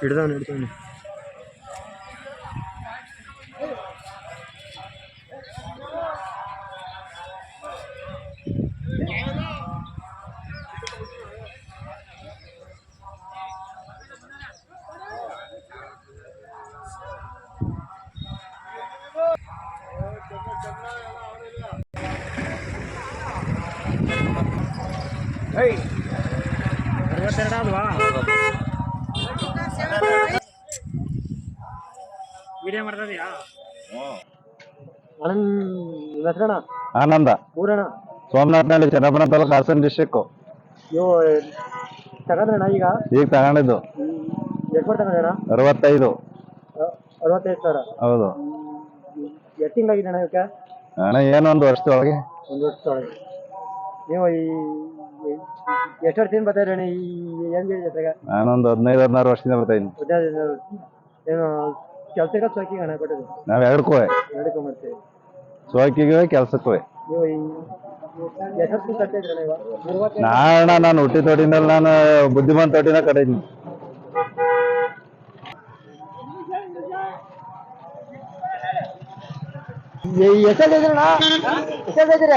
ಹಿಡ್ದವನು ಹಿಡ್ದವನು ಅರವತ್ತೆರಡು ಅಲ್ವಾ? ವಿಡಿಯೋ ಮಾಡ್ತಾ ಇದೀಯಾ? ಆನಂದ. ಊರಣ ಸೋಮನಾಥ್ನಲ್ಲಿ ಚನ್ನಪಟ್ಟಣ ತಾಲೂಕು ಹಾಸನ ಡಿಸ್ಟಿಕ್ ನೀವು ಈಗ? ಈಗ ತಗೊಂಡಿದ್ದು. ಎಷ್ಟು ಅರವತ್ತೈದು. ಅರವತ್ತೈದು ಸಾವಿರ? ಹೌದು. ಎಷ್ಟು ತಿಂಗಳಾಗಿದೆ ಅಣ್ಣ ಇವಕ್ಕೆ? ಅಣ್ಣ ಏನು ಒಂದು ವರ್ಷದೊಳಗೆ. ಒಂದು ವರ್ಷದೊಳಗೆ. ನೀವು ಈ- ಎಷ್ಟು ವರ್ಷದಿಂದ ಬರ್ತಾ ಇದ್ರಣ್ಣ ಈ ಹೆಂಗ್ ಜೊತೆಗೆ ನಾನೊಂದು ಹದಿನೈದು ಹದಿನಾರು ವರ್ಷದಿಂದ ಬರ್ತಾ ಇದ್ದೀನಿ. ಏನು ಕೆಲಸಕ್ಕೆ ಸೋಕಿಗೆ ಹಣ ಕೊಟ್ಟದು ನಾವು ಎರಡಕ್ಕೂ ನಡ್ಕೊಂಬರ್ತೀವಿ ಸೋಕಿಗೆ ಕೆಲ್ಸಕ್ಕೂ ನೀವು ಎಷ್ಟು ವರ್ಷ ಕಟ್ತಾ ಇದ್ರಣ್ಣ ಇವಾಗ ಮೂವತ್ತು ನಾಣ ನಾನು ಹುಟ್ಟಿ ತೋಟಿನಲ್ಲಿ ನಾನು ಬುದ್ಧಿಮಾನ್ ತೋಟಿನ ಕಟ್ಟಿದ್ದೀನಿ ಎಷ್ಟಲ್ಲಿದ್ದೀರಣ್ಣ ಎಷ್ಟಲ್ಲಿದ್ದೀರ